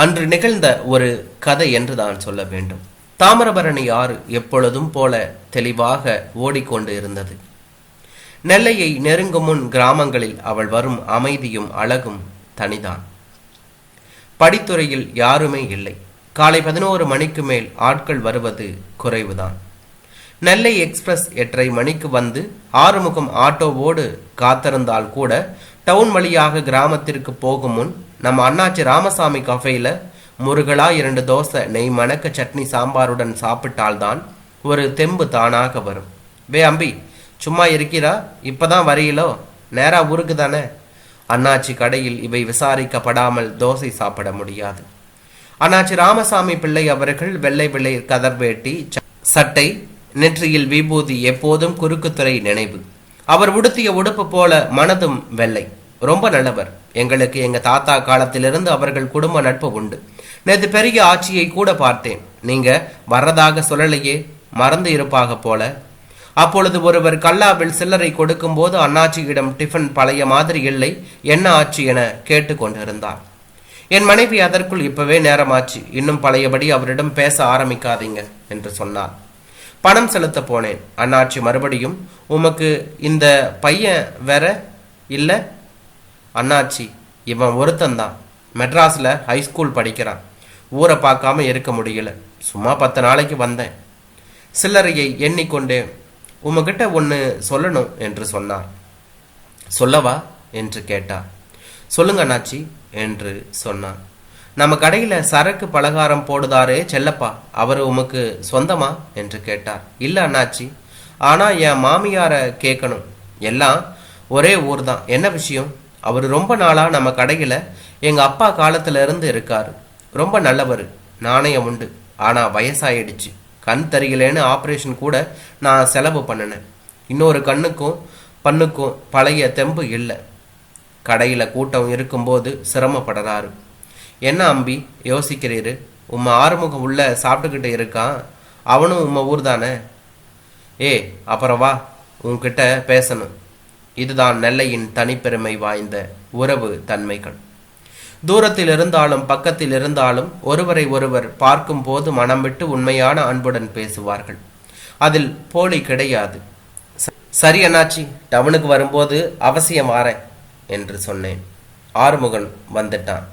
அன்று நிகழ்ந்த ஒரு கதை என்று தான் சொல்ல வேண்டும். தாமிரபரணி ஆறு எப்பொழுதும் போல தெளிவாக ஓடிக்கொண்டு இருந்தது. நெல்லையை நெருங்கும் முன் கிராமங்களில் அவள் வரும் அமைதியும் அழகும் தனிதான். படித்துறையில் யாருமே இல்லை. காலை பதினோரு மணிக்கு மேல் ஆட்கள் வருவது குறைவுதான். நெல்லை எக்ஸ்பிரஸ் எட்டரை மணிக்கு வந்து ஆறுமுகம் ஆட்டோவோடு காத்திருந்தால் கூட டவுன் வழியாக கிராமத்திற்கு போகும் முன் நம்ம அண்ணாச்சி ராமசாமி கஃபேயில் முருகலா இரண்டு தோசை நெய் மணக்க சட்னி சாம்பாருடன் சாப்பிட்டால்தான் ஒரு தெம்பு தானாக வரும். வே அம்பி சும்மா இருக்கிறா? இப்போதான் வரையிலோ? நேரா ஊருக்கு தானே? அண்ணாச்சி கடையில் இவை விசாரிக்கப்படாமல் தோசை சாப்பிட முடியாது. அண்ணாச்சி ராமசாமி பிள்ளை அவர்கள் வெள்ளை வெள்ளை கதர் வேட்டி ச- சட்டை நெற்றியில் விபூதி எப்போதும் குறுக்குத்துறை நினைவு. அவர் உடுத்திய உடுப்பு போல மனதும் வெள்ளை. ரொம்ப நல்லவர். எங்களுக்கு எங்க தாத்தா காலத்திலிருந்து அவர்கள் குடும்ப நட்பு உண்டு. நேற்று பெரிய ஆட்சியை கூட பார்த்தேன். நீங்க வர்றதாக சொல்லலையே மறந்து இருப்பாக போல. அப்பொழுது ஒருவர் கல்லாவில் சில்லறை கொடுக்கும்போது அண்ணாச்சியிடம் டிஃபன் பழைய மாதிரி இல்லை என்ன ஆச்சு என கேட்டு கொண்டிருந்தார் என் மனைவி அதற்குள் இப்பவே நேரமாச்சு. இன்னும் பழையபடி அவரிடம் பேச ஆரம்பிக்காதீங்க என்று சொன்னார். பணம் செலுத்த போனேன். அண்ணாச்சி மறுபடியும் உமக்கு இந்த பையன் வேற இல்லை அண்ணாச்சி இவன் ஒருத்தந்தான் மெட்ராஸில் ஹைஸ்கூல் படிக்கிறான். ஊரை பார்க்காம இருக்க முடியல. சும்மா பத்து நாளைக்கு வந்தேன். சில்லறையை எண்ணிக்கொண்டு உமகிட்ட ஒன்று சொல்லணும் என்று சொன்னார். சொல்லவா? என்று கேட்டார். சொல்லுங்க அண்ணாச்சி என்று சொன்னான் நம்ம கடையில் சரக்கு பலகாரம் போடுதாரே செல்லப்பா அவர் உமக்கு சொந்தமா? என்று கேட்டார். இல்லை அண்ணாச்சி ஆனால் என் மாமியாரை கேட்கணும் எல்லாம் ஒரே ஊர் தான் என்ன விஷயம்? அவர் ரொம்ப நாளாக நம்ம கடையில் எங்கள் அப்பா காலத்துல இருக்கார். ரொம்ப நல்லவர் நாணயம் உண்டு. ஆனால் வயசாயிடுச்சு. கண் தெரியலேன்னு ஆப்ரேஷன் கூட நான் செலவு பண்ணினேன். இன்னொரு கண்ணுக்கும் பண்ணுக்கும் பழைய தெம்பு இல்லை. கடையில் கூட்டம் இருக்கும்போது சிரமப்படுறாரு. என்ன அம்பி யோசிக்கிறீரு? உம்ம ஆறுமுகம் உள்ள சாப்பிட்டுக்கிட்டு இருக்கான். அவனும் உம்ம ஊர் தானே ஏ அப்புறம் வா உன்கிட்ட பேசணும். இதுதான் நெல்லையின் தனிப்பெருமை வாய்ந்த உறவு தன்மைகள். தூரத்தில் இருந்தாலும் பக்கத்தில் இருந்தாலும் ஒருவரை ஒருவர் பார்க்கும் போது மனம் விட்டு உண்மையான அன்புடன் பேசுவார்கள். அதில் போலி கிடையாது. சரி அண்ணாச்சி டவுனுக்கு வரும்போது அவசியம் வாரேன் என்று சொன்னேன். ஆறுமுகன் வந்துட்டான்.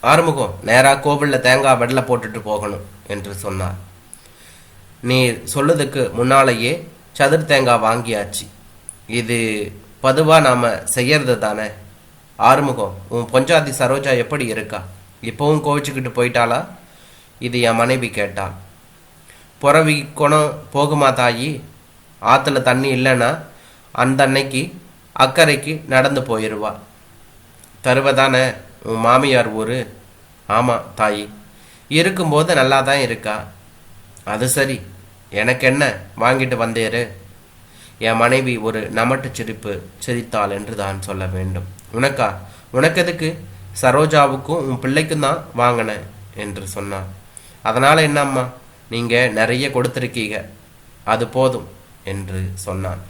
ஆறுமுகம் நேரா கோவிலில் தேங்காய் வெள்ளை போட்டுட்டு போகணும் என்று சொன்னார். நீ சொல்லுறதுக்கு முன்னாலேயே சதுர் தேங்காய் வாங்கியாச்சு. இது பதுவாக நாம் செய்யறது தானே? ஆறுமுகம் உன் பொஞ்சாதி சரோஜா எப்படி இருக்கா? இப்போவும் கோவிச்சுக்கிட்டு போயிட்டாளா? இது என் மனைவி கேட்டாள். புறவி குணம் போகுமா தாயி? ஆற்றுல தண்ணி இல்லைன்னா அந்த அன்னைக்கு அக்கறைக்கு நடந்து போயிடுவா தருவதானே உன் மாமியார் ஊர்? ஆமாம் தாயி. இருக்கும்போது நல்லா தான் இருக்கா? அது சரி. எனக்கு என்ன வாங்கிட்டு வந்தேரு. என் மனைவி ஒரு நமட்டு சிரிப்பு சிரித்தாள் என்று தான் சொல்ல வேண்டும். உனக்கா? உனக்கு எதுக்கு? சரோஜாவுக்கும் உன் பிள்ளைக்கும் தான் வாங்கினேன் என்று சொன்னார் அதனால் என்னம்மா? நீங்கள் நிறைய கொடுத்துருக்கீங்க. அது போதும் என்று சொன்னான்.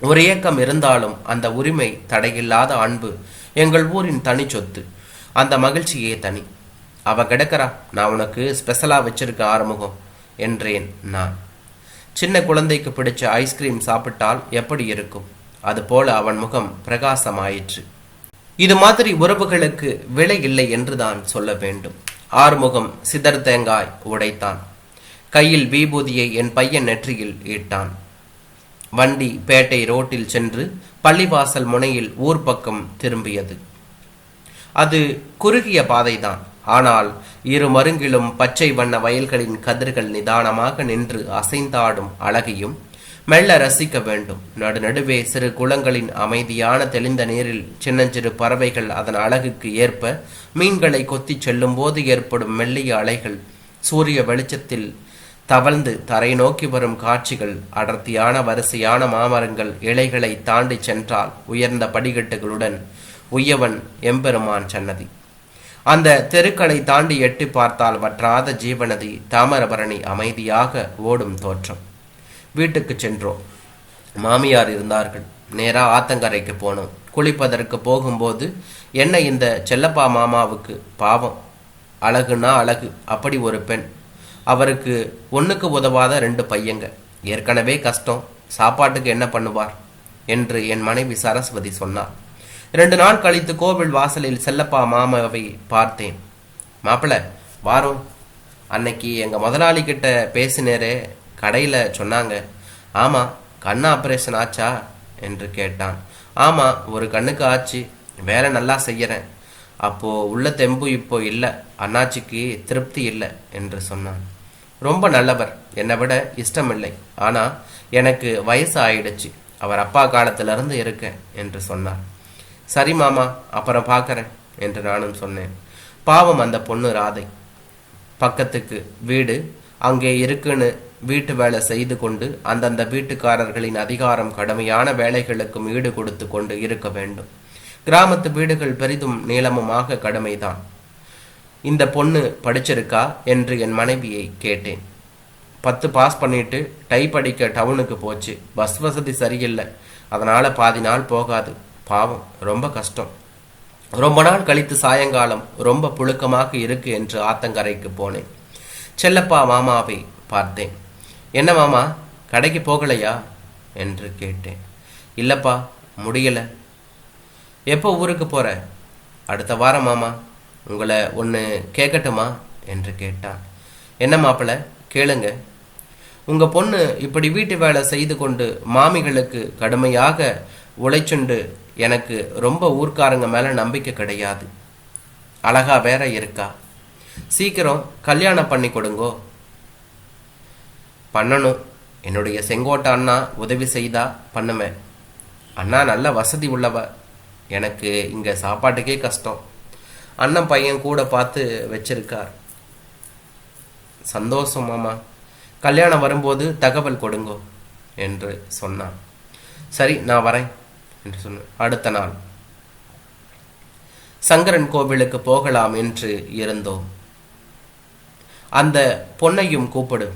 ஒரு ஏக்கம் இருந்தாலும் அந்த உரிமை தடையில்லாத அன்பு எங்கள் ஊரின் தனி சொத்து. அந்த மகிழ்ச்சியே தனி. அவ கிடக்கிறா. நான் உனக்கு ஸ்பெஷலாக வச்சிருக்க ஆரம்பம் என்றேன் நான். சின்ன குழந்தைக்கு பிடிச்ச ஐஸ்கிரீம் சாப்பிட்டால் எப்படி இருக்கும்? அதுபோல அவன் முகம் பிரகாசமாயிற்று. இது மாதிரி உறவுகளுக்கு விலை இல்லை என்றுதான் சொல்ல வேண்டும். ஆறுமுகம் சிதர் தேங்காய் உடைத்தான். கையில் விபூதியை என் பையன் நெற்றியில் ஈட்டான் வண்டி பேட்டை ரோட்டில் சென்று பள்ளிவாசல் முனையில் ஊர் பக்கம் திரும்பியது. அது குறுகிய பாதைதான். ஆனால் இரு மருங்கிலும் பச்சை வண்ண வயல்களின் கதிர்கள் நிதானமாக நின்று அசைந்தாடும் அழகையும் மெல்ல ரசிக்க வேண்டும். நடுநடுவே சிறு குளங்களின் அமைதியான தெளிந்த நீரில் சின்னஞ்சிறு பறவைகள் அதன் அழகுக்கு ஏற்ப மீன்களை கொத்திச் செல்லும்போது ஏற்படும் மெல்லிய அலைகள் சூரிய வெளிச்சத்தில் தவழ்ந்து தரை நோக்கி வரும் காட்சிகள் அடர்த்தியான வரிசையான மாமரங்கள் இலைகளை தாண்டி சென்றால் உயர்ந்த படிக்கட்டுகளுடன் உய்யவன் எம்பெருமான் சன்னதி. அந்த தெருக்களை தாண்டி எட்டி பார்த்தால் வற்றாத ஜீவநதி தாமரபரணி அமைதியாக ஓடும் தோற்றம். வீட்டுக்கு சென்றோம். மாமியார் இருந்தார்கள். நேராக ஆத்தங்கரைக்கு போனோம். குளிப்பதற்கு போகும்போது என்ன இந்த செல்லப்பா மாமாவுக்கு பாவம். அழகுனா அழகு அப்படி ஒரு பெண். அவருக்கு ஒன்றுக்கு உதவாத ரெண்டு பையங்க. ஏற்கனவே கஷ்டம். சாப்பாட்டுக்கு என்ன பண்ணுவார்? என்று என் மனைவி சரஸ்வதி சொன்னார். ரெண்டு நாள் கழித்து கோவில் வாசலில் செல்லப்பா மாமாவை பார்த்தேன். மாப்பிள்ள வாரோம் அன்னைக்கு எங்கள் முதலாளி கிட்ட பேசினேரே கடையில் சொன்னாங்க. ஆமாம் கண் ஆப்ரேஷன் ஆச்சா? என்று கேட்டான். ஆமாம் ஒரு கண்ணுக்கு ஆச்சு. வேலை நல்லா செய்கிறேன் அப்போது உள்ள தெம்பு இப்போ இல்லை. அண்ணாச்சிக்கு திருப்தி இல்லை என்று சொன்னான். ரொம்ப நல்லவர். என்னை விட இஷ்டமில்லை. ஆனால் எனக்கு வயசு ஆயிடுச்சு. அவர் அப்பா காலத்திலிருந்து இருக்கேன் என்று சொன்னார். சரி மாமா அப்புறம் பார்க்கறேன் என்று நானும் சொன்னேன். பாவம் அந்த பொண்ணு ராதை. பக்கத்துக்கு வீடு அங்கே இருக்குன்னு வீட்டு வேலை செய்து கொண்டு அந்தந்த வீட்டுக்காரர்களின் அதிகாரம் கடுமையான வேலைகளுக்கும் ஈடு கொடுத்து கொண்டு இருக்க வேண்டும். கிராமத்து வீடுகள் பெரிதும் நீளமுமாக கடுமைதான். இந்த பொண்ணு படிச்சிருக்கா என்று என் மனைவியை கேட்டேன். பத்து பாஸ் பண்ணிட்டு டைப் அடிக்க டவுனுக்கு போச்சு. பஸ் வசதி சரியில்லை. அதனால் பாதி நாள் போகாது. பாவம் ரொம்ப கஷ்டம். ரொம்ப நாள் கழித்து சாயங்காலம் ரொம்ப புழுக்கமாக இருக்கு என்று ஆத்தங்கரைக்கு போனேன். செல்லப்பா மாமாவை பார்த்தேன். என்ன மாமா கடைக்கு போகலையா? என்று கேட்டேன். இல்லப்பா முடியல. எப்போ ஊருக்கு போற? அடுத்த வாரம் மாமா. உங்களை ஒன்று கேட்கட்டுமா என்று கேட்டான். என்ன மாப்பிள? கேளுங்க. உங்க பொண்ணு இப்படி வீட்டு வேலை செய்து கொண்டு மாமிகளுக்கு கடுமையாக உழைச்சுண்டு எனக்கு ரொம்ப ஊர்க்காரங்க மேலே நம்பிக்கை கிடையாது. அழகா வேற இருக்கா? சீக்கிரம் கல்யாணம் பண்ணி கொடுங்கோ. பண்ணணும். என்னுடைய செங்கோட்டை அண்ணா உதவி செய்தா பண்ணுவேன் அண்ணா நல்ல வசதி உள்ளவ. எனக்கு இங்கே சாப்பாட்டுக்கே கஷ்டம். அண்ணன் பையன் கூட பார்த்து வச்சிருக்கார். சந்தோஷம் மாமா. கல்யாணம் வரும்போது தகவல் கொடுங்கோ என்று சொன்னான். சரி நான் வரேன். என்று சொன்னேன் அடுத்த நாள். சங்கரன் கோவிலுக்கு போகலாம் என்று இருந்தோம். அந்த பொண்ணையும் கூப்பிடு.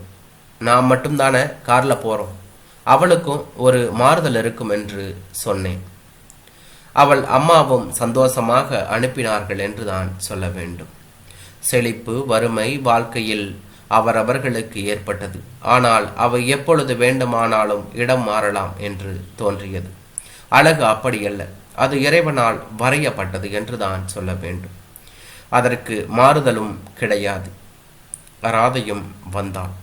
நான் மட்டும்தானே கார்ல போறோம். அவளுக்கும் ஒரு மாறுதல் இருக்கும் என்று சொன்னேன். அவள் அம்மாவும் சந்தோஷமாக அனுப்பினார்கள் என்று தான் சொல்ல வேண்டும். செழிப்பு வறுமை வாழ்க்கையில் அவரவர்களுக்கு ஏற்பட்டது. ஆனால் அவை எப்பொழுது வேண்டுமானாலும் இடம் மாறலாம் என்று தோன்றியது. அழகு அப்படியல்ல அது இறைவனால் வரையப்பட்டது என்று தான் சொல்ல வேண்டும். அதற்கு மாறுதலும் கிடையாது. ராதையும் வந்தாள்.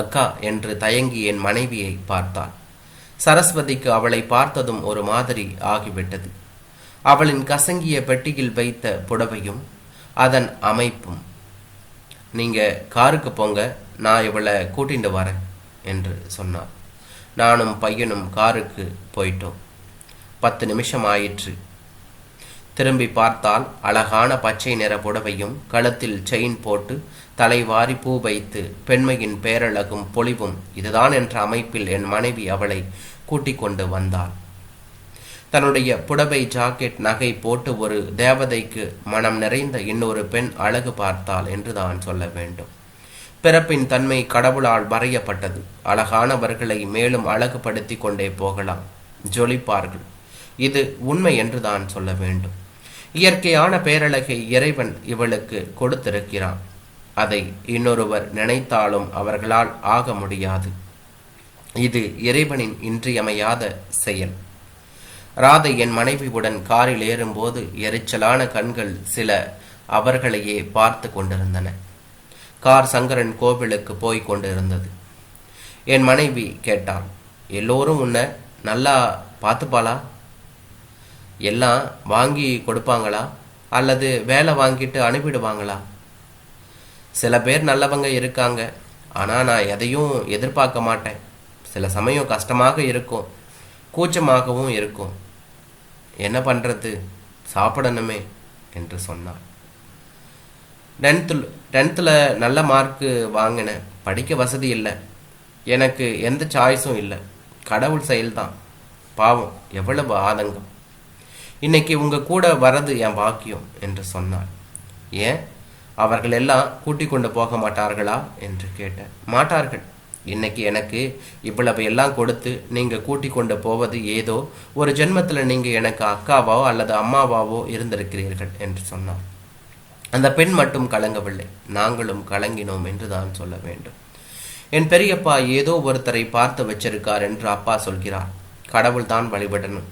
அக்கா என்று தயங்கி என் மனைவியை பார்த்தாள். சரஸ்வதிக்கு அவளை பார்த்ததும் ஒரு மாதிரி ஆகிவிட்டது. அவளின் கசங்கிய பெட்டியில் வைத்த புடவையும் அதன் அமைப்பும் நீங்க காருக்கு போங்க நான் இவளை கூட்டிட்டு வரேன் என்று சொன்னார் நானும் பையனும் காருக்கு போயிட்டோம். பத்து நிமிஷம் ஆயிற்று திரும்பி பார்த்தால் அழகான பச்சை நிற புடவையும் கழுத்தில் செயின் போட்டு தலைவாரி பூ வைத்து பெண்மையின் பேரழகும் பொலிவும் இதுதான் என்ற அமைப்பில் என் மனைவி அவளை கூட்டிக் கொண்டு வந்தாள். தன்னுடைய புடவை ஜாக்கெட் நகை போட்டு ஒரு தேவதைக்கு மனம் நிறைந்த இன்னொரு பெண் அழகு பார்த்தாள் என்று தான் சொல்ல வேண்டும். பிறப்பின் தன்மை கடவுளால் வரையப்பட்டது அழகானவர்களை மேலும் அழகுபடுத்தி கொண்டே போகலாம். ஜொலிப்பார்கள். இது உண்மை என்று தான் சொல்ல வேண்டும். இயற்கையான பேரழகை இறைவன் இவளுக்கு கொடுத்திருக்கிறான். அதை இன்னொருவர் நினைத்தாலும் அவர்களால் ஆக முடியாது. இது இறைவனின் இன்றியமையாத செயல். ராதை என் மனைவியுடன் காரில் ஏறும்போது எரிச்சலான கண்கள் சில அவர்களையே பார்த்து கொண்டிருந்தன. கார் சங்கரன் கோவிலுக்கு போய் கொண்டிருந்தது. என் மனைவி கேட்டாள் எல்லோரும் உன்னை நல்லா பார்த்துப்பாளா? எல்லாம் வாங்கி கொடுப்பாங்களா? அல்லது வேலை வாங்கிட்டு அனுப்பிடுவாங்களா? சில பேர் நல்லவங்க இருக்காங்க. ஆனால் நான் எதையும் எதிர்பார்க்க மாட்டேன். சில சமயம் கஷ்டமாக இருக்கும். கூச்சமாகவும் இருக்கும். என்ன பண்ணுறது சாப்பிடணுமே என்று சொன்னார் டென்த்தில் டென்த்தில் நல்ல மார்க்கு வாங்கினேன் படிக்க வசதி இல்லை. எனக்கு எந்த சாய்ஸும் இல்லை. கடவுள் செயல்தான். பாவம் எவ்வளவு ஆதங்கம். இன்னைக்கு உங்கள் கூட வரது என் பாக்கியம் என்று சொன்னாள். ஏன்? அவர்கள் எல்லாம் கூட்டி கொண்டு போக மாட்டார்களா? என்று கேட்டேன். மாட்டார்கள். இன்னைக்கு எனக்கு இவ்வளவு எல்லாம் கொடுத்து நீங்கள் கூட்டி கொண்டு போவது ஏதோ ஒரு ஜென்மத்தில் நீங்கள் எனக்கு அக்காவோ அல்லது அம்மாவாவோ இருந்திருக்கிறீர்கள் என்று சொன்னார் அந்த பெண் மட்டும் கலங்கவில்லை. நாங்களும் கலங்கினோம் என்று தான் சொல்ல வேண்டும். என் பெரியப்பா ஏதோ ஒருத்தரை பார்த்து வச்சிருக்கார் என்று அப்பா சொல்கிறார். கடவுள் தான் வழிபடணும்.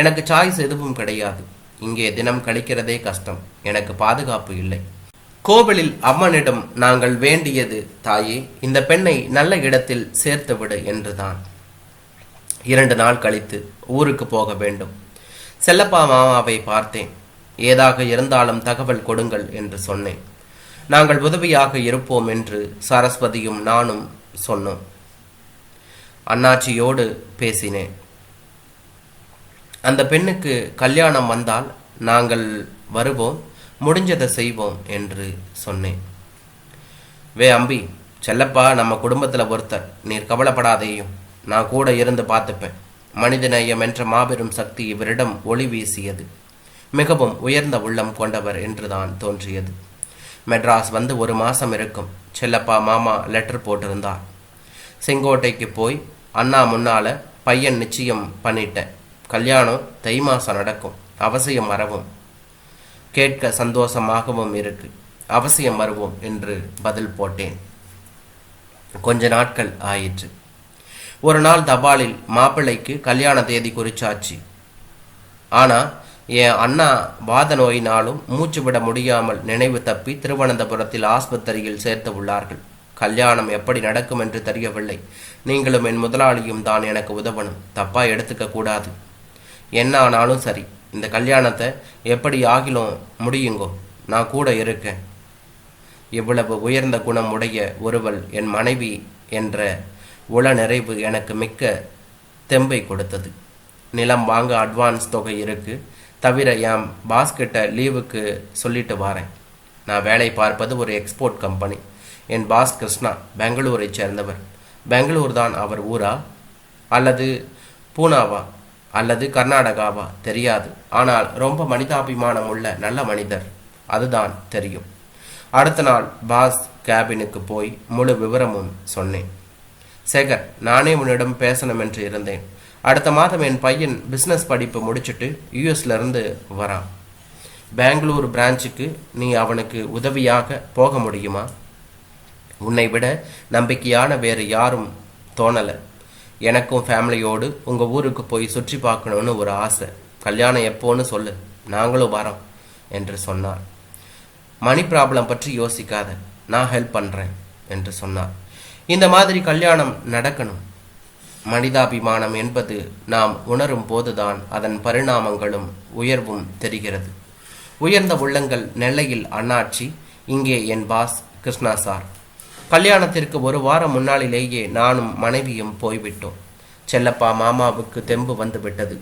எனக்கு சாய்ஸ் எதுவும் கிடையாது. இங்கே தினம் கழிக்கிறதே கஷ்டம். எனக்கு பாதுகாப்பு இல்லை. கோவிலில் அம்மனிடம் நாங்கள் வேண்டியது தாயே இந்த பெண்ணை நல்ல இடத்தில் சேர்த்து விடு என்றுதான். இரண்டு நாள் கழித்து ஊருக்கு போக வேண்டும். செல்லப்பா மாமாவை பார்த்தேன். ஏதாக இருந்தாலும் தகவல் கொடுங்கள் என்று சொன்னேன். நாங்கள் உதவியாக இருப்போம் என்று சரஸ்வதியும் நானும் சொன்னோம். அண்ணாச்சியோடு பேசினேன். அந்த பெண்ணுக்கு கல்யாணம் வந்தால் நாங்கள் வருவோம் முடிஞ்சதை செய்வோம் என்று சொன்னேன். வே அம்பி செல்லப்பா நம்ம குடும்பத்தில் ஒருத்தர். நீர் கவலைப்படாதேயும். நான் கூட இருந்து பார்த்துப்பேன். மனிதநேயம் என்ற மாபெரும் சக்தி இவரிடம் ஒளி வீசியது. மிகவும் உயர்ந்த உள்ளம் கொண்டவர் என்றுதான் தோன்றியது. மெட்ராஸ் வந்து ஒரு மாசம் இருக்கும். செல்லப்பா மாமா லெட்டர் போட்டிருந்தார். செங்கோட்டைக்கு போய் அண்ணா முன்னால பையன் நிச்சயம் பண்ணிட்டேன். கல்யாணம் தை மாசம் நடக்கும். அவசியம் வரவும். கேட்க சந்தோஷமாகவும் இருக்கு. அவசியம் வருவோம் என்று பதில் போட்டேன். கொஞ்ச நாட்கள் ஆயிற்று. ஒரு நாள் தபாலில் மாப்பிள்ளைக்கு கல்யாண தேதி குறிச்சாச்சு. ஆனால் என் அண்ணா வாத நோயினாலும் மூச்சு விட முடியாமல் நினைவு தப்பி திருவனந்தபுரத்தில் ஆஸ்பத்திரியில் சேர்த்து உள்ளார்கள். கல்யாணம் எப்படி நடக்கும் என்று தெரியவில்லை. நீங்களும் என் முதலாளியும் தான் எனக்கு உதவணும். தப்பா எடுத்துக்க கூடாது. என்ன ஆனாலும் சரி இந்த கல்யாணத்தை எப்படி ஆகிலும் முடியுங்கோ நான் கூட இருக்கேன். இவ்வளவு உயர்ந்த குணம் உடைய ஒருவள் என் மனைவி என்ற உள நிறைவு எனக்கு மிக்க தெம்பை கொடுத்தது. நிலம் வாங்க அட்வான்ஸ் தொகை இருக்குது தவிர என் பாஸ்கிட்ட லீவுக்கு சொல்லிட்டு வரேன். நான் வேலை பார்ப்பது ஒரு எக்ஸ்போர்ட் கம்பெனி என் பாஸ் கிருஷ்ணா பெங்களூரை சேர்ந்தவர். பெங்களூர் தான் அவர் ஊரா? அல்லது பூனாவா? அல்லது கர்நாடகாவா? தெரியாது. ஆனால் ரொம்ப மனிதாபிமானம் உள்ள நல்ல மனிதர். அதுதான் தெரியும். அடுத்த நாள் பாஸ் கேபினுக்கு போய் முழு விவரமும் சொன்னேன். சேகர் நானே உன்னிடம் பேசணும் என்று இருந்தேன். அடுத்த மாதம் என் பையன் பிஸ்னஸ் படிப்பு முடிச்சுட்டு யூஎஸ்லேருந்து வரான். பெங்களூர் பிரான்ச்சுக்கு நீ அவனுக்கு உதவியாக போக முடியுமா? உன்னை விட நம்பிக்கையான வேறு யாரும் தோணலை. எனக்கும் ஃபேமிலியோடு உங்கள் ஊருக்கு போய் சுற்றி பார்க்கணுன்னு ஒரு ஆசை. கல்யாணம் எப்போன்னு சொல்லு நாங்களும் வரோம் என்று சொன்னார் மணி ப்ராப்ளம் பற்றி யோசிக்காத நான் ஹெல்ப் பண்ணுறேன் என்று சொன்னார் இந்த மாதிரி கல்யாணம் நடக்கணும். மனிதாபிமானம் என்பது நாம் உணரும் போதுதான் அதன் பரிணாமங்களும் உயர்வும் தெரிகிறது. உயர்ந்த உள்ளங்கள் நெல்லையில் அண்ணாச்சி இங்கே என் பாஸ் கிருஷ்ணா சார். கல்யாணத்திற்கு ஒரு வாரம் முன்னாளிலேயே நானும் மனைவியும் போய்விட்டோம். செல்லப்பா மாமாவுக்கு தெம்பு வந்து விட்டது.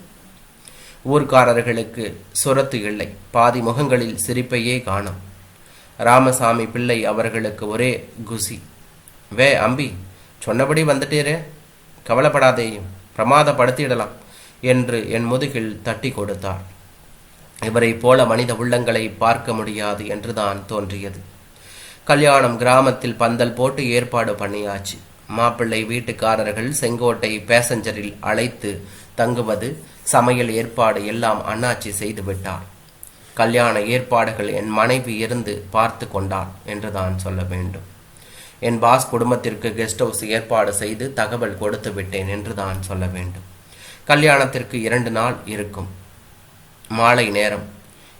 ஊர்க்காரர்களுக்கு சுரத்து இல்லை. பாதி முகங்களில் சிரிப்பையே காணும். ராமசாமி பிள்ளை அவர்களுக்கு ஒரே குசி. வே அம்பி சொன்னபடி வந்துட்டீரே? கவலைப்படாதே பிரமாதப்படுத்திடலாம் என்று என் முதுகில் தட்டி கொடுத்தார். இவரை போல மனித உள்ளங்களை பார்க்க முடியாது என்றுதான் தோன்றியது. கல்யாணம் கிராமத்தில் பந்தல் போட்டு ஏற்பாடு பண்ணியாச்சு. மாப்பிள்ளை வீட்டுக்காரர்கள் செங்கோட்டை பேசஞ்சரில் அழைத்து தங்குவது சமையல் ஏற்பாடு எல்லாம் அண்ணாச்சி செய்து விட்டார். கல்யாண ஏற்பாடுகள் என் மனைவி இருந்து பார்த்து கொண்டார் என்றுதான் சொல்ல வேண்டும். என் பாஸ் குடும்பத்திற்கு கெஸ்ட் ஹவுஸ் ஏற்பாடு செய்து தகவல் கொடுத்து விட்டேன் என்று தான் சொல்ல வேண்டும். கல்யாணத்திற்கு இரண்டு நாள் இருக்கும். மாலை நேரம்.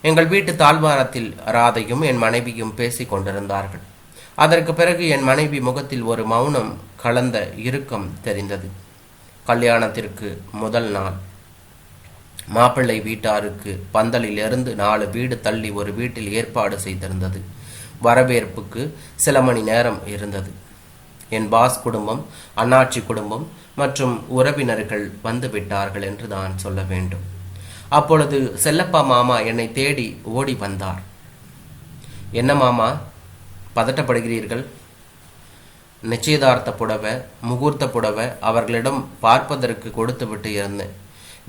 எங்கள் வீட்டு தாழ்வாரத்தில் ராதையும் என் மனைவியும் பேசிக் கொண்டிருந்தார்கள். அதற்கு பிறகு என் மனைவி முகத்தில் ஒரு மௌனம் கலந்த இறுக்கம் தெரிந்தது. கல்யாணத்திற்கு முதல் நாள். மாப்பிள்ளை வீட்டாருக்கு பந்தலிலிருந்து நாலு வீடு தள்ளி ஒரு வீட்டில் ஏற்பாடு செய்திருந்தது. வரவேற்புக்கு சில மணி நேரம் இருந்தது. என் பாஸ் குடும்பம் அண்ணாச்சி குடும்பம் மற்றும் உறவினர்கள் வந்து விட்டார்கள் என்று தான் சொல்ல வேண்டும். அப்பொழுது செல்லப்பா மாமா என்னை தேடி ஓடி வந்தார். என்ன மாமா பதட்டப்படுகிறீர்கள்? நிச்சயதார்த்த புடவை முகூர்த்த புடவை அவர்களிடம் பார்ப்பதற்கு கொடுத்து விட்டு இருந்தேன்.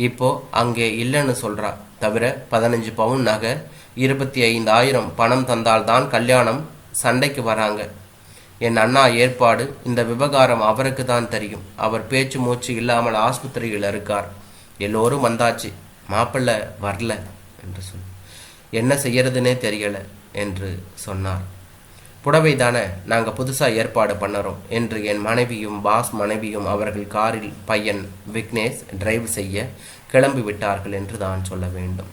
இப்போ அங்கே இல்லைன்னு சொல்றா. தவிர பதினஞ்சு பவுன் நகை இருபத்தி ஐந்தாயிரம் பணம் தந்தால்தான் கல்யாணம் சண்டைக்கு வராங்க. என் அண்ணா ஏற்பாடு இந்த விவகாரம் அவருக்கு தான் தெரியும். அவர் பேச்சு மூச்சு இல்லாமல் ஆஸ்பத்திரியில் இருக்கார். எல்லோரும் வந்தாச்சு. மாப்பிள்ளை வரல என்று சொல் என்ன செய்யறதுனே தெரியல என்று சொன்னார். புடவை தானே நாங்கள் புதுசாக ஏற்பாடு பண்ணுறோம் என்று என் மனைவியும் பாஸ் மனைவியும் அவர்கள் காரில் பையன் விக்னேஷ் டிரைவ் செய்ய கிளம்பி விட்டார்கள் என்று தான் சொல்ல வேண்டும்.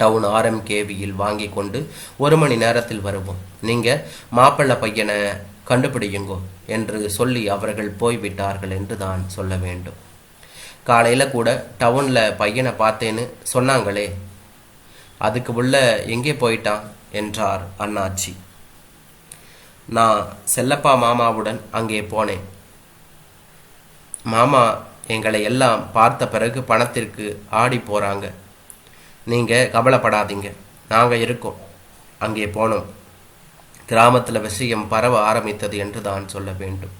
டவுன் ஆர்எம்கேவியில் வாங்கி கொண்டு ஒரு மணி நேரத்தில் வருவோம். நீங்கள் மாப்பிள்ளை பையனை கண்டுபிடியுங்கோ என்று சொல்லி அவர்கள் போய்விட்டார்கள் என்று தான் சொல்ல வேண்டும். காலையில் கூட டவுனில் பையனை பார்த்தேன்னு சொன்னாங்களே அதுக்கு உள்ள எங்கே போயிட்டான் என்றார் அண்ணாச்சி. நான் செல்லப்பா மாமாவுடன் அங்கே போனேன். மாமா எங்களை எல்லாம் பார்த்த பிறகு பணத்திற்கு ஆடி போகிறாங்க நீங்கள் கவலைப்படாதீங்க. நாங்கள் இருக்கோம். அங்கே போனோம். கிராமத்தில் விஷயம் பரவ ஆரம்பித்தது என்று தான் சொல்ல வேண்டும்.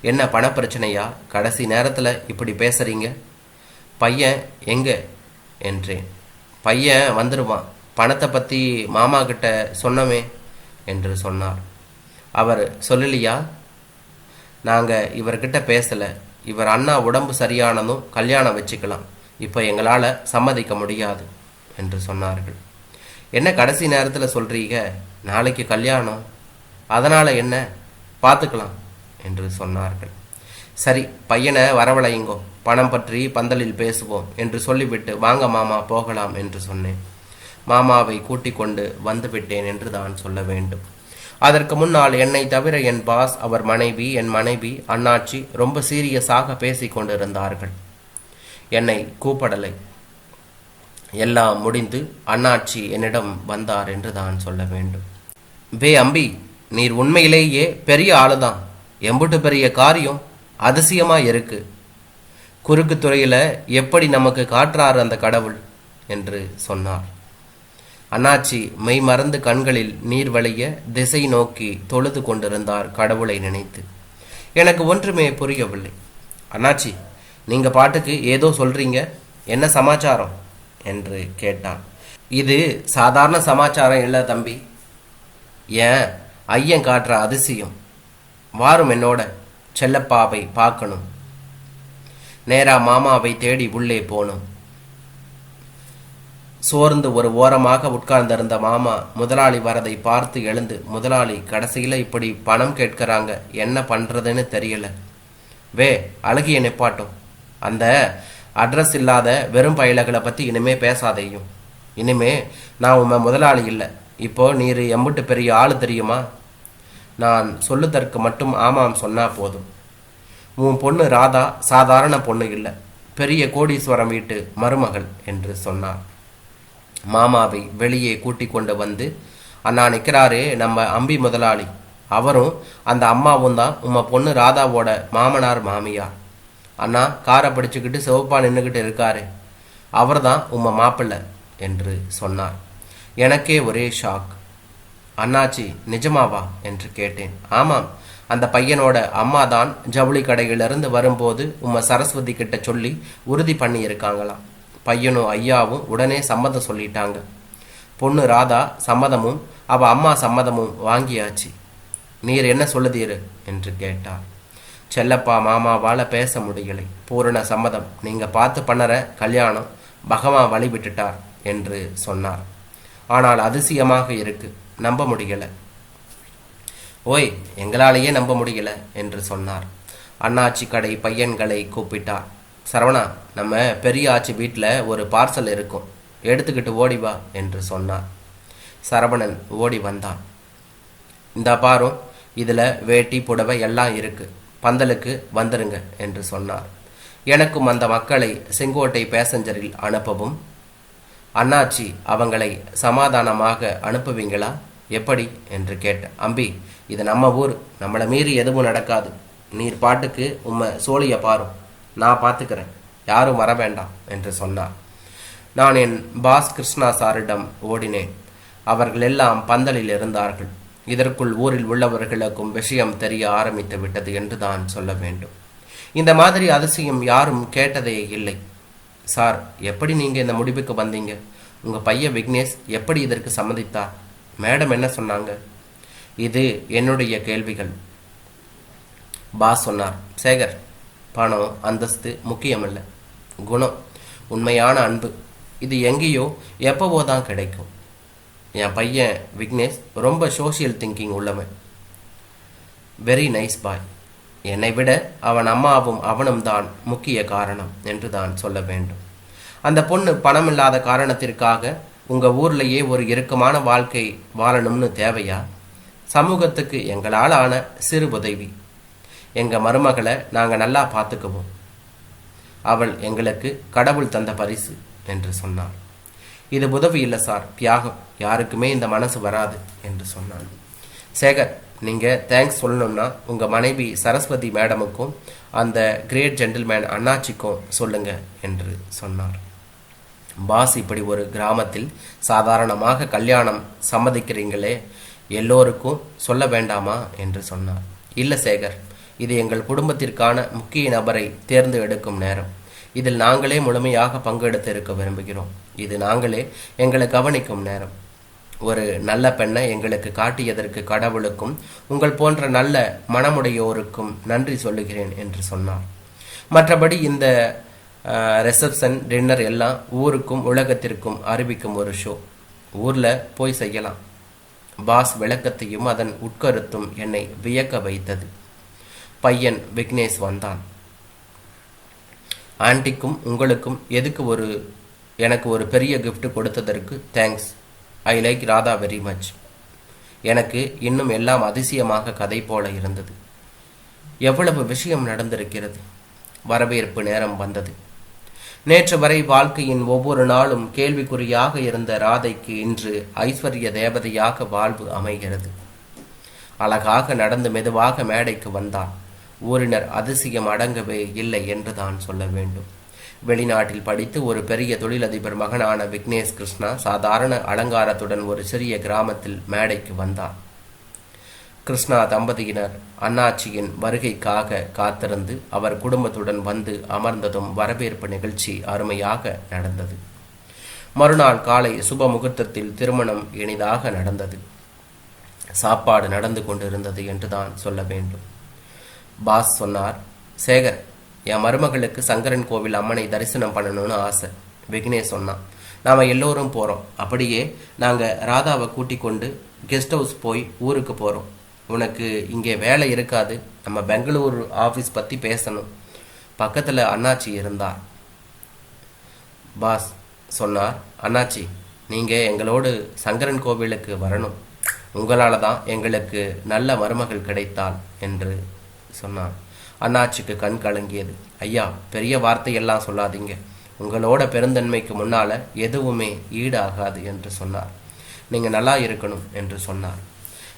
என்ன பணப்பிரச்சனையா? கடைசி நேரத்தில் இப்படி பேசுகிறீங்க பையன் எங்கே? என்றேன். பையன் வந்துடுவான் பணத்தை பற்றி மாமா கிட்ட சொன்னமே என்று சொன்னார். அவர் சொல்லலையா? நாங்கள் இவர்கிட்ட பேசலை. இவர் அண்ணா உடம்பு சரியானதும் கல்யாணம் வச்சுக்கலாம். இப்போ எங்களால் சம்மதிக்க முடியாது. என்று சொன்னார்கள். என்ன கடைசி நேரத்தில் சொல்கிறீங்க நாளைக்கு கல்யாணம். அதனால் என்ன? பார்த்துக்கலாம் என்று சொன்னார்கள். சரி பையனை வரவழையுங்கோ. பணம் பற்றி பந்தலில் பேசுவோம் என்று சொல்லிவிட்டு வாங்க மாமா போகலாம் என்று சொன்னேன். மாமாவை கூட்டிக் கொண்டு வந்துவிட்டேன் என்று தான் சொல்ல வேண்டும். அதற்கு முன்னால் என்னை தவிர என் பாஸ் அவர் மனைவி என் மனைவி அண்ணாச்சி ரொம்ப சீரியஸாக பேசிக்கொண்டிருந்தார்கள். என்னை கூப்பிடலை. எல்லாம் முடிந்து அண்ணாச்சி என்னிடம் வந்தார் என்று தான் சொல்ல வேண்டும். வே அம்பி நீர் உண்மையிலேயே பெரிய ஆளுதான். எம்புட்டு பெரிய காரியம் அதிசயமா இருக்கு. குறுக்கு துறையில எப்படி நமக்கு காட்டுறாரு அந்த கடவுள்? என்று சொன்னார். அண்ணாச்சி மெய் மறந்து கண்களில் நீர் வழிய திசை நோக்கி தொழுது கொண்டிருந்தார் கடவுளை நினைத்து. எனக்கு ஒன்றுமே புரியவில்லை. அண்ணாச்சி நீங்க பாட்டுக்கு ஏதோ சொல்றீங்க. என்ன சமாச்சாரம்? என்று கேட்டான். இது சாதாரண சமாச்சாரம் இல்லை தம்பி. ஏன்? ஐயன் காட்டுற அதிசயம். வாரும் என்னோட செல்லப்பாவை பார்க்கணும். நேரா மாமாவை தேடி உள்ளே போனோம் சோர்ந்து ஒரு ஓரமாக உட்கார்ந்திருந்த மாமா முதலாளி வரதை பார்த்து எழுந்து முதலாளி கடைசியில் இப்படி பணம் கேட்கறாங்க என்ன பண்றதுன்னு தெரியல. வே அழகிய நிப்பாட்டும். அந்த அட்ரஸ் இல்லாத வெறும் பயலகளை பற்றி இனிமே பேசாதையும். இனிமே நான் உன் முதலாளி இல்லை. இப்போ நீர் எம்புட்டு பெரிய ஆள் தெரியுமா? நான் சொல்லுதற்கு மட்டும் ஆமாம் சொன்னா போதும். உன் பொண்ணு ராதா சாதாரண பொண்ணு இல்லை. பெரிய கோடீஸ்வரம் வீட்டு மருமகள் என்று சொன்னார். மாமாவை வெளியே கூட்டி கொண்டு வந்து அண்ணா நிற்கிறாரே நம்ம அம்பி முதலாளி. அவரும் அந்த அம்மாவும் தான் உம்ம பொண்ணு ராதாவோட மாமனார் மாமியார். அண்ணா காரை படிச்சுக்கிட்டு சிவப்பா நின்றுக்கிட்டு இருக்காரு. அவர் தான் உம்மை மாப்பிள்ளை என்று சொன்னார். எனக்கே ஒரே ஷாக் அண்ணாச்சி நிஜமாவா என்று கேட்டேன். ஆமாம் அந்த பையனோட அம்மா தான் ஜவுளி கடையிலிருந்து வரும்போது உம்ம சரஸ்வதி கிட்ட சொல்லி உறுதி பண்ணியிருக்காங்களாம். பையனும் ஐயாவும் உடனே சம்மதம் சொல்லிட்டாங்க. பொண்ணு ராதா சம்மதமும் அவ அம்மா சம்மதமும் வாங்கியாச்சு. நீர் என்ன சொல்லுதீரு? என்று கேட்டார். செல்லப்பா மாமாவால் பேச முடியலை. பூரண சம்மதம். நீங்கள் பார்த்து பண்ணற கல்யாணம் பகவான் வழி விட்டுட்டார் என்று சொன்னார். ஆனால் அதிசயமாக இருக்கு. நம்ப முடியலை. ஓய் எங்களாலேயே நம்ப முடியல என்று சொன்னார். அண்ணாச்சி கடை பையன்களை கூப்பிட்டார். சரவணா நம்ம பெரிய ஆச்சி வீட்டில் ஒரு பார்சல் இருக்கும். எடுத்துக்கிட்டு ஓடி வா என்று சொன்னார். சரவணன் ஓடி வந்தான். இந்த பாரும் இதில் வேட்டி புடவை எல்லாம் இருக்குது பந்தலுக்கு வந்துருங்க என்று சொன்னார். எனக்கும் அந்த மக்களை செங்கோட்டை பேசஞ்சரில் அனுப்பவும். அண்ணாச்சி அவங்களை சமாதானமாக அனுப்புவீங்களா? எப்படி? என்று கேட்டேன். அம்பி இது நம்ம ஊர். நம்மளை மீறி எதுவும் நடக்காது. நீர் பாட்டுக்கு உம்மை சோழியை பாரும் நான் பார்த்துக்கிறேன் யாரும் வர வேண்டாம் என்று சொன்னார். நான் என் பாஸ் கிருஷ்ணா சாரிடம் ஓடினேன். அவர்கள் எல்லாம் பந்தலில் இருந்தார்கள். இதற்குள் ஊரில் உள்ளவர்களுக்கும் விஷயம் தெரிய ஆரம்பித்து விட்டது என்று தான் சொல்ல வேண்டும். இந்த மாதிரி அதிசயம் யாரும் கேட்டதே இல்லை. சார் எப்படி நீங்கள் இந்த முடிவுக்கு வந்தீங்க? உங்கள் பையன் விக்னேஷ் எப்படி இதற்கு சம்மதித்தார்? மேடம் என்ன சொன்னாங்க? இது என்னுடைய கேள்விகள். பாஸ் சொன்னார் சேகர் பணம் அந்தஸ்து முக்கியமல்ல. குணம் உண்மையான அன்பு. இது எங்கேயோ எப்பவோ தான் கிடைக்கும். என் பையன் விக்னேஷ் ரொம்ப சோஷியல் திங்கிங் உள்ளவன். வெரி நைஸ் பாய் என்னை விட அவன் அம்மாவும் அவனும் தான் முக்கிய காரணம் என்று தான் சொல்ல வேண்டும். அந்த பொண்ணு பணம் இல்லாத காரணத்திற்காக உங்கள் ஊர்லேயே ஒரு இறுக்கமான வாழ்க்கை வாழணும்னு தேவையா? சமூகத்துக்கு எங்களால் ஆன சிறு உதவி. எங்கள் மருமகளை நாங்கள் நல்லா பார்த்துக்குவோம். அவள் எங்களுக்கு கடவுள் தந்த பரிசு என்று சொன்னாள். இது உதவி இல்லை சார். தியாகம். யாருக்குமே இந்த மனசு வராது என்று சொன்னான். சேகர் நீங்கள் தேங்க்ஸ் சொல்லணும்னா உங்கள் மனைவி சரஸ்வதி மேடமுக்கும் அந்த கிரேட் ஜென்டில்மேன் அண்ணாச்சிக்கும் சொல்லுங்க என்று சொன்னார். பாஸ் இப்படி ஒரு கிராமத்தில் சாதாரணமாக கல்யாணம் சம்மதிக்கிறீங்களே எல்லோருக்கும் சொல்ல வேண்டாமா என்று சொன்னார். இல்லை சேகர் இது எங்கள் குடும்பத்திற்கான முக்கிய நபரை தேர்ந்து எடுக்கும் நேரம். இதில் நாங்களே முழுமையாக பங்கெடுத்து இருக்க விரும்புகிறோம். இது நாங்களே எங்களை கவனிக்கும் நேரம். ஒரு நல்ல பெண்ணை எங்களுக்கு காட்டியதற்கு கடவுளுக்கும் உங்கள் போன்ற நல்ல மனமுடையோருக்கும் நன்றி சொல்லுகிறேன் என்று சொன்னார். மற்றபடி இந்த ரிசப்ஷன் டின்னர் எல்லாம் ஊருக்கும் உலகத்திற்கும் அறிவிக்கும் ஒரு ஷோ ஊரில் போய் செய்யலாம். பாஸ் விளக்கத்தையும் அதன் உட்கருத்தும் என்னை வியக்க வைத்தது. பையன் விக்னேஷ் வந்தான். ஆண்டிக்கும் உங்களுக்கும் எதுக்கு ஒரு எனக்கு ஒரு பெரிய gift கொடுத்ததற்கு thanks I like Radha very much எனக்கு இன்னும் எல்லாம் அதிசயமாக கதை போல இருந்தது. எவ்வளவு விஷயம் நடந்திருக்கிறது. வரவேற்பு நேரம் வந்தது. நேற்று வரை வாழ்க்கையின் ஒவ்வொரு நாளும் கேள்விக்குறியாக இருந்த ராதைக்கு இன்று ஐஸ்வர்ய தேவதையாக வாழ்வு அமைகிறது. அழகாக நடந்து மெதுவாக மேடைக்கு வந்தாள் ஊரினர் அதிசயம் அடங்கவே இல்லை என்று தான் சொல்ல வேண்டும். வெளிநாட்டில் படித்து ஒரு பெரிய தொழிலதிபர் மகனான விக்னேஷ் கிருஷ்ணா சாதாரண அலங்காரத்துடன் ஒரு சிறிய கிராமத்தில் மேடைக்கு வந்தார் கிருஷ்ணா தம்பதியினர் அண்ணாச்சியின் வருகைக்காக காத்திருந்து அவர் குடும்பத்துடன் வந்து அமர்ந்ததும் வரவேற்பு நிகழ்ச்சி அருமையாக நடந்தது. மறுநாள் காலை சுப முகூர்த்தத்தில் திருமணம் இனிதாக நடந்தது. சாப்பாடு நடந்து கொண்டிருந்தது என்று தான் சொல்ல வேண்டும். பாஸ் சொன்னார் சேகர் என் மருமகளுக்கு சங்கரன் கோவில் அம்மனை தரிசனம் பண்ணணும்னு ஆசை விக்னேஷ் சொன்னான். நாம் எல்லோரும் போகிறோம் அப்படியே நாங்கள் ராதாவை கூட்டிக் கொண்டு கெஸ்ட் ஹவுஸ் போய் ஊருக்கு போகிறோம் உனக்கு இங்கே வேலை இருக்காது. நம்ம பெங்களூர் ஆஃபீஸ் பற்றி பேசணும். பக்கத்தில் அண்ணாச்சி இருந்தார். பாஸ் சொன்னார் அண்ணாச்சி நீங்கள் எங்களோடு சங்கரன் கோவிலுக்கு வரணும். உங்களால் தான் எங்களுக்கு நல்ல மருமகள் கிடைத்தாள் என்று சொன்னான். அண்ணாச்சிக்கு கண் கலங்கியது. ஐயா பெரிய வார்த்தையெல்லாம் சொல்லாதீங்க. உங்களோட பெருந்தன்மைக்கு முன்னால் எதுவுமே ஈடாகாது என்று சொன்னார். நீங்கள் நல்லா இருக்கணும் என்று சொன்னார்.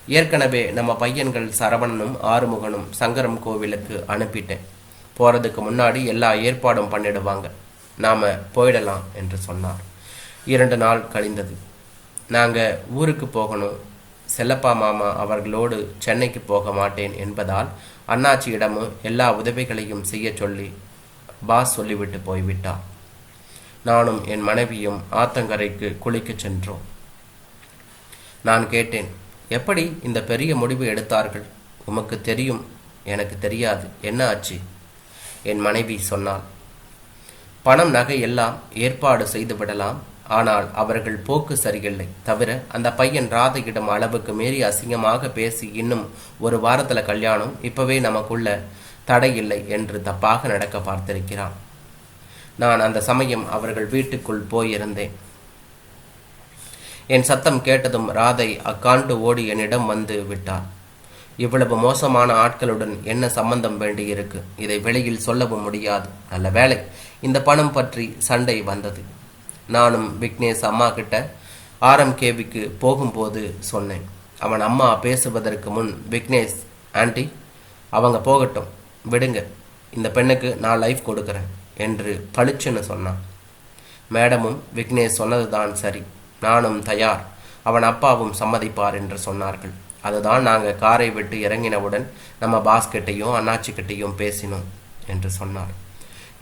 ஏற்கனவே நம்ம பையன்கள் சரவணனும் ஆறுமுகனும் சங்கரம் கோவிலுக்கு அனுப்பிட்டேன். போகிறதுக்கு முன்னாடி எல்லா ஏற்பாடும் பண்ணிடுவாங்க. நாம் போயிடலாம் என்று சொன்னார். இரண்டு நாள் கழிந்தது. நாங்கள் ஊருக்கு போகணும். செல்லப்பா மாமா அவர்களோடு சென்னைக்கு போக மாட்டேன் என்பதால் அண்ணாச்சியிடமும் எல்லா உதவிகளையும் செய்ய சொல்லி பாஸ் சொல்லிவிட்டு போய்விட்டார். நானும் என் மனைவியும் ஆத்தங்கரைக்கு குளிக்கச் சென்றோம். நான் கேட்டேன் எப்படி இந்த பெரிய முடிவு எடுத்தார்கள்? உமக்கு தெரியும் எனக்கு தெரியாது. என்ன ஆச்சு? என் மனைவி சொன்னாள் பணம் நகை எல்லாம் ஏற்பாடு செய்து விடலாம் ஆனால் அவர்கள் போக்கு சரியில்லை. தவிர அந்த பையன் ராதையிடம் அளவுக்கு மீறி அசிங்கமாக பேசி இன்னும் ஒரு வாரத்தில் கல்யாணம் இப்பவே நமக்குள்ள தடை இல்லை என்று தப்பாக நடக்க பார்த்திருக்கிறான். நான் அந்த சமயம் அவர்கள் வீட்டுக்குள் போயிருந்தேன். என் சத்தம் கேட்டதும் ராதை அக்காண்டு ஓடி என்னிடம் வந்து விட்டார். இவ்வளவு மோசமான ஆட்களுடன் என்ன சம்பந்தம் வேண்டியிருக்கு? இதை வெளியில் சொல்லவும் முடியாது. நல்ல வேலை இந்த பணம் பற்றி சண்டை வந்தது. நானும் விக்னேஷ் அம்மா கிட்ட ஆர்எம்கேவிக்கு போகும்போது சொன்னேன். அவன் அம்மா பேசுவதற்கு முன் விக்னேஷ் ஆண்டி அவங்க போகட்டும். விடுங்க. இந்த பெண்ணுக்கு நான் லைஃப் கொடுக்குறேன் என்று பளிச்சுன்னு சொன்னான். மேடமும் விக்னேஷ் சொன்னதுதான் சரி. நானும் தயார். அவன் அப்பாவும் சம்மதிப்பார் என்று சொன்னார்கள். அதுதான் நாங்கள் காரை விட்டு இறங்கினவுடன் நம்ம பாஸ்கிட்டையும் அண்ணாச்சிக்கிட்டையும் பேசினோம் என்று சொன்னார்.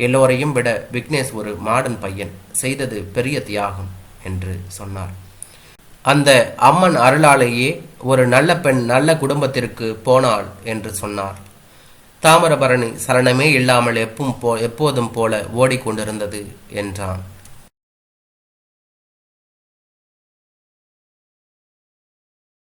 எல்லோரையும் விட விக்னேஷ் ஒரு மாடன் பையன். செய்தது பெரிய தியாகம் என்று சொன்னார். அந்த அம்மன் அருளாலேயே ஒரு நல்ல பெண் நல்ல குடும்பத்திற்கு போனாள் என்று சொன்னார். தாமிரபரணி சலனமே இல்லாமல் எப்பும் போ எப்போதும் போல ஓடிக்கொண்டிருந்தது என்றான்.